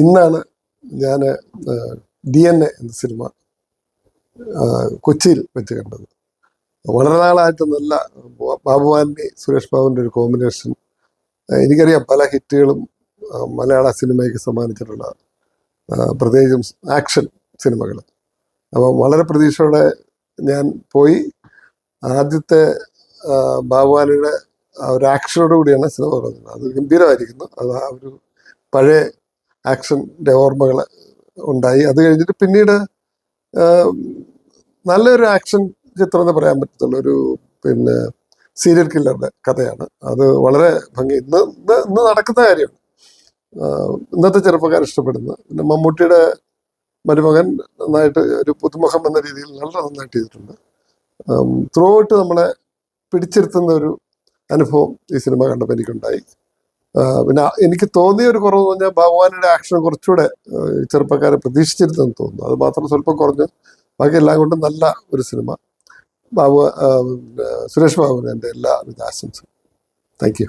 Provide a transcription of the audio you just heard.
ഇന്നാണ് ഞാൻ D N A എന്ന സിനിമ കൊച്ചിയിൽ വെച്ച് കണ്ടത്. വളരെ നാളായിട്ട് നല്ല ബാബുവാന്റെ സുരേഷ് ബാബുവിന്റെ ഒരു കോമ്പിനേഷൻ. എനിക്കറിയാം പല ഹിറ്റുകളും മലയാള സിനിമയ്ക്ക് സമ്മാനിച്ചിട്ടുള്ള പ്രത്യേകിച്ചും ആക്ഷൻ സിനിമകൾ അപ്പം വളരെ പ്രതീക്ഷയോടെ ഞാൻ പോയി. ആദ്യത്തെ ബാബുവാനിയുടെ ഒരു ആക്ഷനോട് കൂടിയാണ് സിനിമ തുടങ്ങുന്നത്. അത് ഗംഭീരമായിരിക്കുന്നു. അത് ആ ഒരു പഴയ ആക്ഷന്റെ ഓർമ്മകൾ ഉണ്ടായി. അത് കഴിഞ്ഞിട്ട് പിന്നീട് നല്ലൊരു ആക്ഷൻ ചിത്രം എന്ന് പറയാൻ പറ്റത്തുള്ള. ഒരു പിന്നെ സീരിയൽ കില്ലറുടെ കഥയാണ്. അത് വളരെ ഭംഗി. ഇന്ന് ഇന്ന് ഇന്ന് നടക്കുന്ന കാര്യമാണ് ഇന്നത്തെ ചെറുപ്പക്കാർ ഇഷ്ടപ്പെടുന്ന. പിന്നെ മമ്മൂട്ടിയുടെ മരുമകൻ നന്നായിട്ട് ഒരു പുതുമുഖം എന്ന രീതിയിൽ നല്ല നന്നായിട്ട് ചെയ്തിട്ടുണ്ട്. ത്രൂ ഔട്ട് നമ്മളെ പിടിച്ചിരുത്തുന്ന ഒരു അനുഭവം ഈ സിനിമ കണ്ടപ്പോൾ എനിക്കുണ്ടായി. പിന്നെ എനിക്ക് തോന്നിയ ഒരു കുറവ് എന്ന് പറഞ്ഞാൽ ഭഗവാനുടെ ആക്ഷൻ കുറച്ചുകൂടെ ചെറുപ്പക്കാരെ പ്രതീക്ഷിച്ചിരുന്നെന്ന് തോന്നുന്നു. അത് മാത്രം സ്വല്പം കുറഞ്ഞ് ബാക്കി എല്ലാം കൊണ്ടും നല്ല ഒരു സിനിമ. ബാബു സുരേഷ് ബാബുവിന് എന്റെ എല്ലാവിധ ആശംസകളും താങ്ക് യു